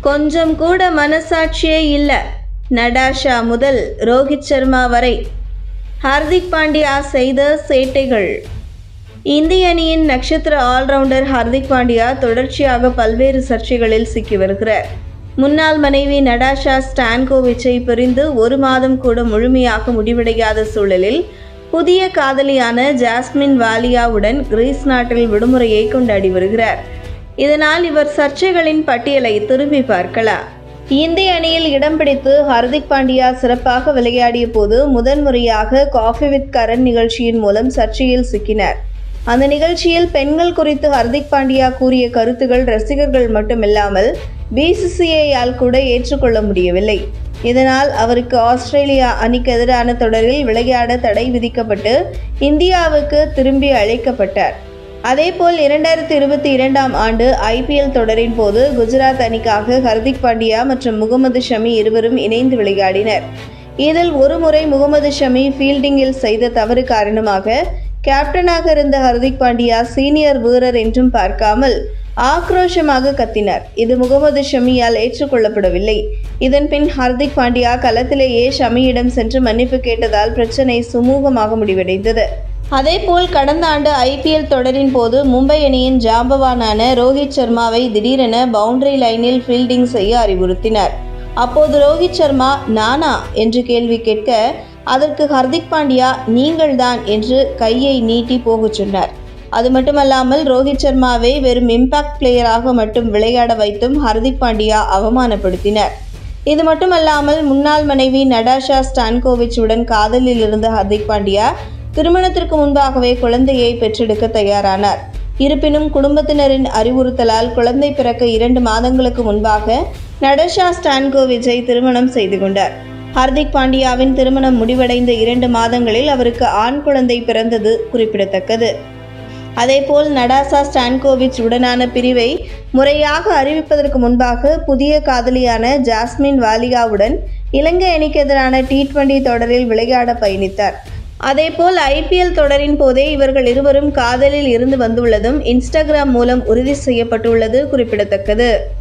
கொஞ்சம் கூட மனசாட்சியே இல்லை. நடாஷா முதல் ரோஹித் சர்மா வரை. ஹார்திக் பாண்டியா செய்த சேட்டைகள். இந்திய அணியின் நட்சத்திர ஆல்ரவுண்டர் ஹார்திக் பாண்டியா தொடர்ச்சியாக பல்வேறு சர்ச்சைகளில் சிக்கி வருகிறார். முன்னாள் மனைவி நடாஷா ஸ்டான்கோவிச்சை பிரிந்து ஒரு மாதம் கூட முழுமையாக முடிவடையாத சூழலில் புதிய காதலியான ஜாஸ்மின் வாலியாவுடன் கிரீஸ் நாட்டில் விடுமுறையை கொண்டாடி வருகிறார். இதனால் இவர் சர்ச்சைகளின் பட்டியலை திரும்பி பார்க்கலாம் இந்திய அணியில் இடம் பிடித்து ஹர்திக் பாண்டியா சிறப்பாக விளையாடிய போது முதன்முறையாக காஃபி வித் கரண் நிகழ்ச்சியின் மூலம் சர்ச்சையில் சிக்கினார். அந்த நிகழ்ச்சியில் பெண்கள் குறித்து ஹர்திக் பாண்டியா கூறிய கருத்துகள் ரசிகர்கள் மட்டுமில்லாமல் பிசிசிஐயால் கூட ஏற்றுக்கொள்ள முடியவில்லை. இதனால் அவருக்கு ஆஸ்திரேலியா அணிக்கு எதிரான தொடரில் விளையாட தடை விதிக்கப்பட்டு இந்தியாவுக்கு திரும்பி அழைக்கப்பட்டார். அதேபோல் இரண்டாயிரத்தி இருபத்தி இரண்டாம் ஆண்டு ஐபிஎல் தொடரின் போது குஜராத் அணிக்காக ஹர்திக் பாண்டியா மற்றும் முகமது ஷமி இருவரும் இணைந்து விளையாடினர். இதில் ஒருமுறை முகமது ஷமி ஃபீல்டிங்கில் செய்த தவறு காரணமாக கேப்டனாக இருந்த ஹர்திக் பாண்டியா சீனியர் வீரர் என்றும் பார்க்காமல் ஆக்ரோஷமாக கத்தினார். இது முகமது ஷமியால் ஏற்றுக்கொள்ளப்படவில்லை. இதன் பின் ஹர்திக் பாண்டியா களத்திலேயே ஷமியிடம் சென்று மன்னிப்பு கேட்டதால் பிரச்சனை சுமூகமாக முடிவடைந்தது. அதேபோல் கடந்த ஆண்டு ஐபிஎல் தொடரின் போது மும்பை அணியின் ஜாம்பவானான ரோஹித் சர்மாவை திடீரென பவுண்டரி லைனில் ஃபீல்டிங் செய்ய அறிவுறுத்தினார். அப்போது ரோஹித் சர்மா நானா? என்று கேள்வி கேட்க அதற்கு ஹர்திக் பாண்டியா நீங்கள்தான் என்று கையை நீட்டி போகச் சொன்னார். அது மட்டுமல்லாமல் ரோஹித் சர்மாவை வெறும் இம்பாக்ட் பிளேயராக மட்டும் விளையாட வைத்தும் ஹர்திக் பாண்டியா அவமானப்படுத்தினார். இது மட்டுமல்லாமல் முன்னாள் மனைவி நடாஷா ஸ்டான்கோவிச் உடன் காதலில் இருந்த ஹர்திக் பாண்டியா திருமணத்திற்கு முன்பாகவே குழந்தையை பெற்றெடுக்க தயாரானார். இருப்பினும் குடும்பத்தினரின் அறிவுறுத்தலால் குழந்தை பிறக்க இரண்டு மாதங்களுக்கு முன்பாக நடஷா ஸ்டான்கோவிச்சை திருமணம் செய்து கொண்டார். ஹர்திக் பாண்டியாவின் திருமணம் முடிவடைந்த இரண்டு மாதங்களில் அவருக்கு ஆண் குழந்தை பிறந்தது குறிப்பிடத்தக்கது. அதேபோல் நடாசா ஸ்டான்கோவிச் உடனான பிரிவை முறையாக அறிவிப்பதற்கு முன்பாக புதிய காதலியான ஜாஸ்மின் வாலியாவுடன் இலங்கை அணிக்கு எதிரான டி டுவெண்டி தொடரில் விளையாட பயணித்தார். அதேபோல் ஐபிஎல் தொடரின் போதே இவர்கள் இருவரும் காதலில் இருந்து வந்துள்ளதும் இன்ஸ்டாகிராம் மூலம் உறுதி செய்யப்பட்டுள்ளது குறிப்பிடத்தக்கது.